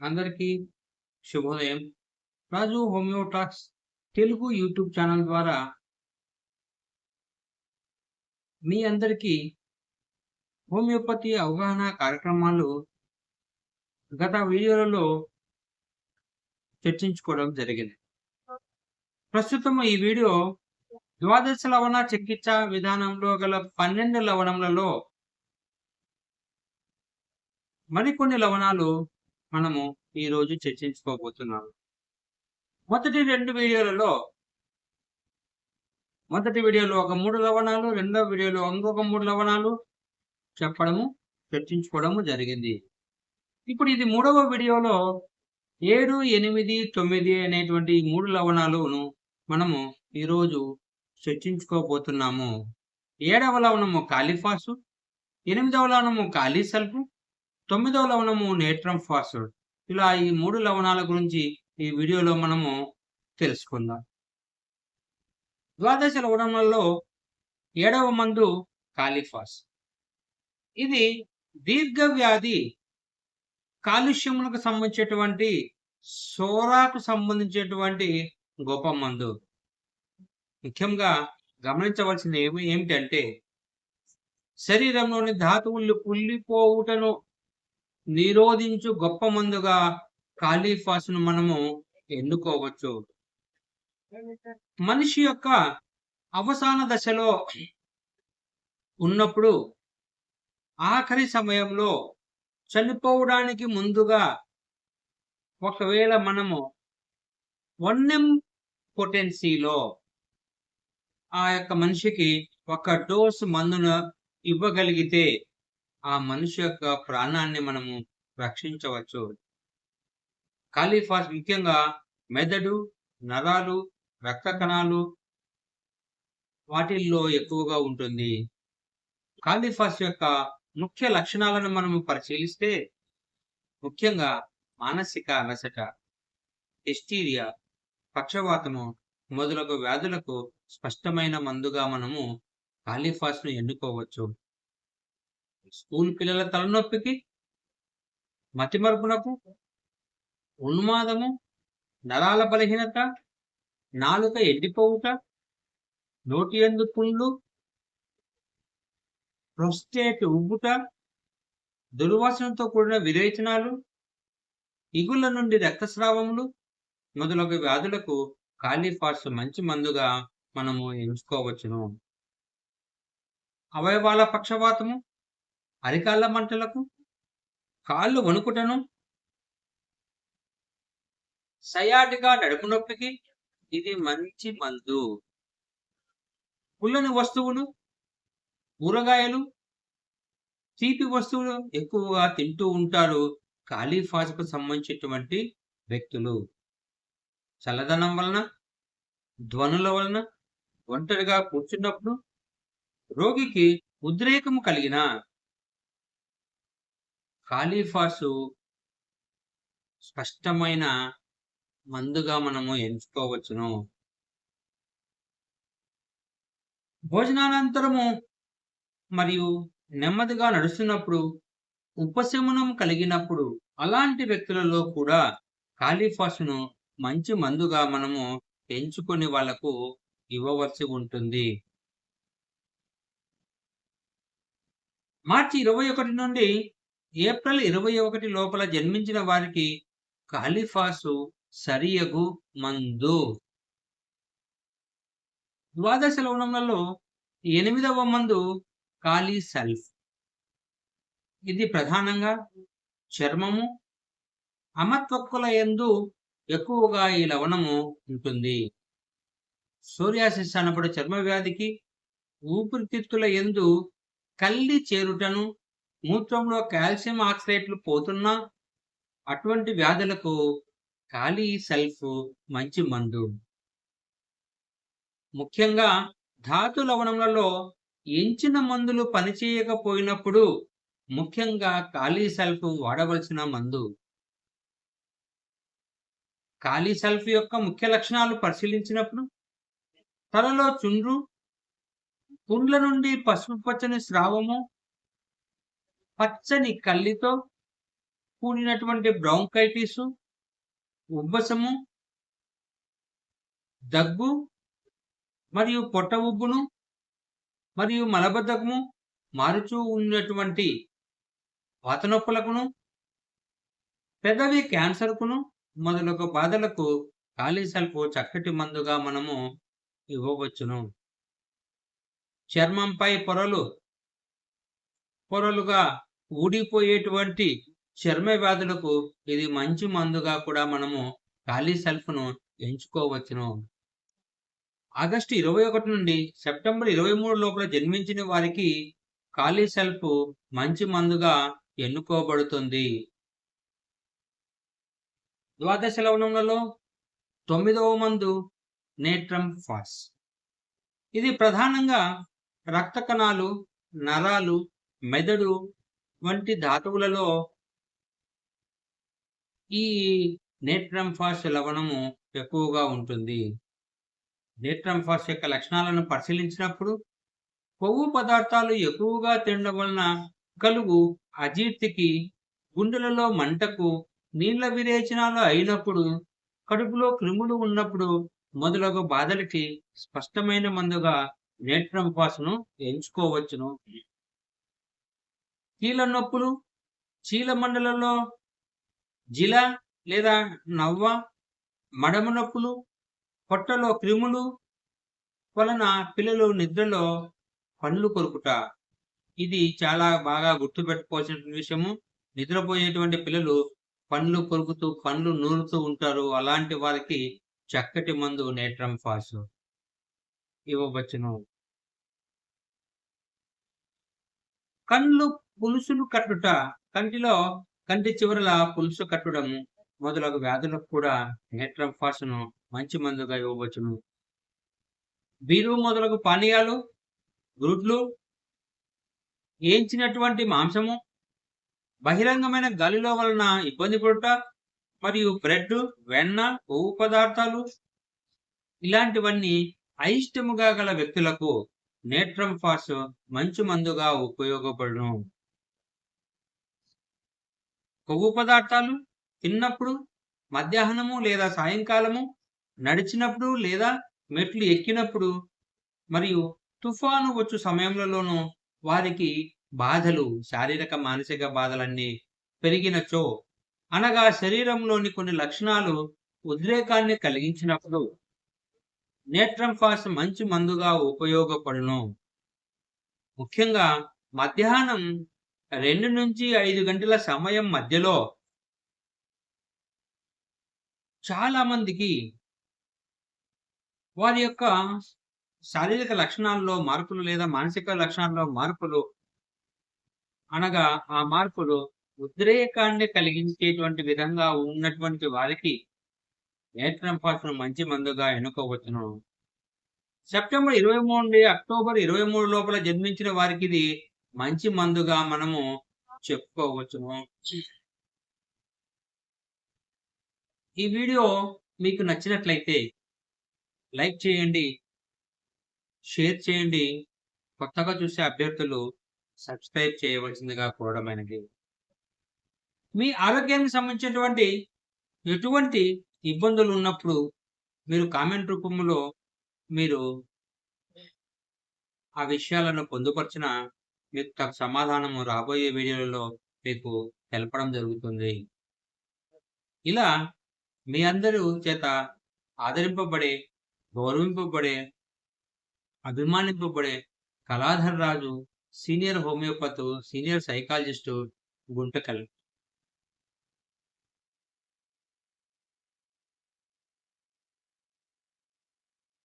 అందరికీ శుభోదయం. Raju Homeo Talks Telugu YouTube channel ద్వారా మీ అందరికీ హోమియోపతి అవగాహన కార్యక్రమాలు గత వీడియోలలో చర్చించుకోవడం జరిగింది. ప్రస్తుతం ఈ వీడియో ద్వాదశ లవణ చికిత్స విధానంలో గల పన్నెండు లవణములలో మరికొన్ని లవణాలు మనము ఈరోజు చర్చించుకోబోతున్నాము. మొదటి రెండు వీడియోలలో మొదటి వీడియోలో ఒక మూడు లవణాలు రెండో వీడియోలో ఇంకొక మూడు లవణాలు చెప్పడము చర్చించుకోవడము జరిగింది. ఇప్పుడు ఇది మూడవ వీడియోలో ఏడు ఎనిమిది తొమ్మిది అనేటువంటి మూడు లవణాలను మనము ఈరోజు చర్చించుకోబోతున్నాము. ఏడవ లవణము కాలిఫాసు ఎనిమిదవ లవణము కాలిసల్ఫు తొమ్మిదవ లవణము నేట్రమ్ ఫాస్ఫేట్ ఇలా ఈ మూడు లవణాల గురించి ఈ వీడియోలో మనము తెలుసుకుందాం. ద్వాదశ లవణములలో ఏడవ మందు కాలిఫాస్. ఇది దీర్ఘ వ్యాధి కాలుష్యములకు సంబంధించినటువంటి సోరాకు సంబంధించినటువంటి గొప్ప మందు. ముఖ్యంగా గమనించవలసింది ఏమి ఏమిటంటే శరీరంలోని ధాతువులు కుళ్ళిపోవుటను నిరోధించు గొప్ప మందుగా కాలీఫాస్ను మనము ఎన్నుకోవచ్చు. మనిషి యొక్క అవసాన దశలో ఉన్నప్పుడు ఆఖరి సమయంలో చనిపోవడానికి ముందుగా ఒకవేళ మనము వన్నెం పొటెన్సీలో ఆ యొక్క మనిషికి ఒక డోస్ మందును ఇవ్వగలిగితే ఆ మనిషి యొక్క ప్రాణాన్ని మనము రక్షించవచ్చు. కాలీఫాస్ ముఖ్యంగా మెదడు నరాలు రక్త కణాలు వాటిల్లో ఎక్కువగా ఉంటుంది. కాలిఫాస్ యొక్క ముఖ్య లక్షణాలను మనము పరిశీలిస్తే ముఖ్యంగా మానసిక అలసట హిస్టీరియా పక్షవాతము మొదలగు వ్యాధులకు స్పష్టమైన మందుగా మనము కాలిఫాస్ను ఎన్నుకోవచ్చు. స్కూల్ పిల్లల తలనొప్పికి మతిమరుపునకు ఉన్మాదము నరాల బలహీనత నాలుక ఎండిపోవుట నోటి ఎందు పుండ్లు ప్రొస్టేట్ ఉబ్బుట దుర్వాసనతో కూడిన విరేచనాలు ఇగుళ్ళ నుండి రక్తస్రావములు మొదలగు వ్యాధులకు కాలీఫాస్ మంచి మందుగా మనము ఎంచుకోవచ్చును. అవయవాల పక్షవాతము అరికాళ్ళ మంటలకు కాళ్ళు వణుకుటను సయాటిగా నడుపు నొప్పికి ఇది మంచి మందు. పుల్లని వస్తువులు కూరగాయలు తీపి వస్తువులు ఎక్కువగా తింటూ ఉంటారు కాలీఫాజ్కు సంబంధించినటువంటి వ్యక్తులు. చల్లదనం వలన ధ్వనుల వలన ఒంటరిగా కూర్చున్నప్పుడు రోగికి ఉద్రేకము కలిగిన కాలీఫాసు స్పష్టమైన మందుగా మనము ఎంచుకోవచ్చును. భోజనానంతరము మరియు నెమ్మదిగా నడుస్తున్నప్పుడు ఉపశమనం కలిగినప్పుడు అలాంటి వ్యక్తులలో కూడా కాలీఫాస్ను మంచి మందుగా మనము ఎంచుకొని వాళ్ళకు ఇవ్వవలసి ఉంటుంది. మార్చి ఇరవై ఒకటి నుండి ఏప్రిల్ ఇరవై ఒకటి లోపల జన్మించిన వారికి కాలిఫాసు సరియగు మందు. ద్వాదశ లవణములలో ఎనిమిదవ మందు కాలి సల్ఫ్. ఇది ప్రధానంగా చర్మము అమత్వక్కుల ఎందు ఎక్కువగా ఈ లవణము ఉంటుంది. సూర్యాసిస్ అనబడే చర్మ వ్యాధికి ఊపిరితిత్తుల ఎందు కల్లి చేరుటను మూత్రంలో కాల్షియం ఆక్సైడ్లు పోతున్నా అటువంటి వ్యాధులకు ఖాళీ సెల్ఫ్ మంచి మందు. ముఖ్యంగా ధాతు లవణములలో ఎంచిన మందులు పనిచేయకపోయినప్పుడు ముఖ్యంగా ఖాళీ సెల్ఫ్ వాడవలసిన మందు. ఖాళీ సెల్ఫ్ యొక్క ముఖ్య లక్షణాలు పరిశీలించినప్పుడు తలలో చుండ్రు పుండ్ల నుండి పసుపు పచ్చని స్రావము పచ్చని కల్లితో కూడినటువంటి బ్రౌంకైటిస్ ఉబ్బసము దగ్గు మరియు పొట్ట ఉబ్బును మరియు మలబద్ధకము మారుచూ ఉన్నటువంటి వాతనొప్పులకును పెదవి క్యాన్సర్కును మొదలగు బాధలకు ఖాళీ సల్పు చక్కటి మందుగా మనము ఇవ్వవచ్చును. చర్మంపై పొరలు పొరలుగా ఊడిపోయేటువంటి చర్మ వ్యాధులకు ఇది మంచి మందుగా కూడా మనము ఖాళీ సెల్ఫ్ను ఎంచుకోవచ్చును. ఆగస్టు ఇరవై ఒకటి నుండి సెప్టెంబర్ ఇరవై మూడు లోపల జన్మించిన వారికి ఖాళీ సెల్ఫ్ మంచి మందుగా ఎన్నుకోబడుతుంది. ద్వాదశ లవణములలో తొమ్మిదవ మందు నేట్రమ్ ఫాస్. ఇది ప్రధానంగా రక్త కణాలు నరాలు మెదడు వంటి ధాతువులలో ఈ నేట్రమ్ఫాస్ లవణము ఎక్కువగా ఉంటుంది. నేట్రమ్ఫాస్ యొక్క లక్షణాలను పరిశీలించినప్పుడు కొవ్వు పదార్థాలు ఎక్కువగా తినడం వలన కలుగు అజీర్తికి గుండెలలో మంటకు నీళ్ళ విరేచనాలు అయినప్పుడు కడుపులో క్రిములు ఉన్నప్పుడు మొదలగు బాధలకి స్పష్టమైన మందుగా నేట్రమ్ఫాస్ను ఎంచుకోవచ్చును. కీళ్ళ నొప్పులు చీల మండలంలో జిల లేదా నవ్వ మడమ నొప్పులు పొట్టలో క్రిములు వలన పిల్లలు నిద్రలో పండ్లు కొరుకుట. ఇది చాలా బాగా గుర్తుపెట్టుకోవాల్సిన విషయము. నిద్రపోయేటువంటి పిల్లలు పండ్లు కొరుకుతూ పండ్లు నూరుతూ ఉంటారు. అలాంటి వారికి చక్కటి మందు నేత్రం ఫాస్ ఇవ్వవచ్చును. కళ్ళు పులుసులు కట్టుట కంటిలో కంటి చివరల పులుసు కట్టడము మొదలగు వ్యాధులకు కూడా నేట్రమ్ మంచి మందుగా ఇవ్వవచ్చును. బీరు మొదలగు పానీయాలు గుడ్లు ఏంచినటువంటి మాంసము బహిరంగమైన గాలిలో వలన ఇబ్బంది పడుట మరియు బ్రెడ్ వెన్న కొవ్వు పదార్థాలు ఇలాంటివన్నీ అయిష్టముగా గల వ్యక్తులకు నేట్రమ్ ఫాస్ మంచి మందుగా ఉపయోగపడును. కొవ్వు పదార్థాలు తిన్నప్పుడు మధ్యాహ్నము లేదా సాయంకాలము నడిచినప్పుడు లేదా మెట్లు ఎక్కినప్పుడు మరియు తుఫాను వచ్చు సమయంలోనూ వారికి బాధలు శారీరక మానసిక బాధలన్నీ పెరిగినచో అనగా శరీరంలోని కొన్ని లక్షణాలు ఉద్రేకాన్ని కలిగించినప్పుడు నేట్రమ్ ఫాస్ మంచి మందుగా ఉపయోగపడును. ముఖ్యంగా మధ్యాహ్నం రెండు నుంచి ఐదు గంటల సమయం మధ్యలో చాలా మందికి వారి యొక్క శారీరక లక్షణాల్లో మార్పులు లేదా మానసిక లక్షణాల్లో మార్పులు అనగా ఆ మార్పులు ఉద్రేకాన్ని కలిగించేటువంటి విధంగా ఉన్నటువంటి వారికి నేత్రంపాసన మంచి మందుగా ఎన్నుకోవచ్చును. సెప్టెంబర్ ఇరవై మూడు నుండి అక్టోబర్ ఇరవై మూడు లోపల జన్మించిన వారికి ఇది మంచి మందుగా మనము చెప్పుకోవచ్చును. ఈ వీడియో మీకు నచ్చినట్లయితే లైక్ చేయండి షేర్ చేయండి. కొత్తగా చూసే అభ్యర్థులు సబ్స్క్రైబ్ చేయవలసిందిగా కోరడమైనది మీ ఆరోగ్యానికి సంబంధించినటువంటి ఎటువంటి ఇబ్బందులు ఉన్నప్పుడు మీరు కామెంట్ రూపంలో మీరు ఆ విషయాలను పొందుపరిచిన మీకు సమాధానము రాబోయే వీడియోలలో మీకు తెలపడం జరుగుతుంది. ఇలా మీ అందరూ చేత ఆదరింపబడే గౌరవింపబడే అభిమానింపబడే Kaladhar Raju senior homeopath senior psychologist Guntakal.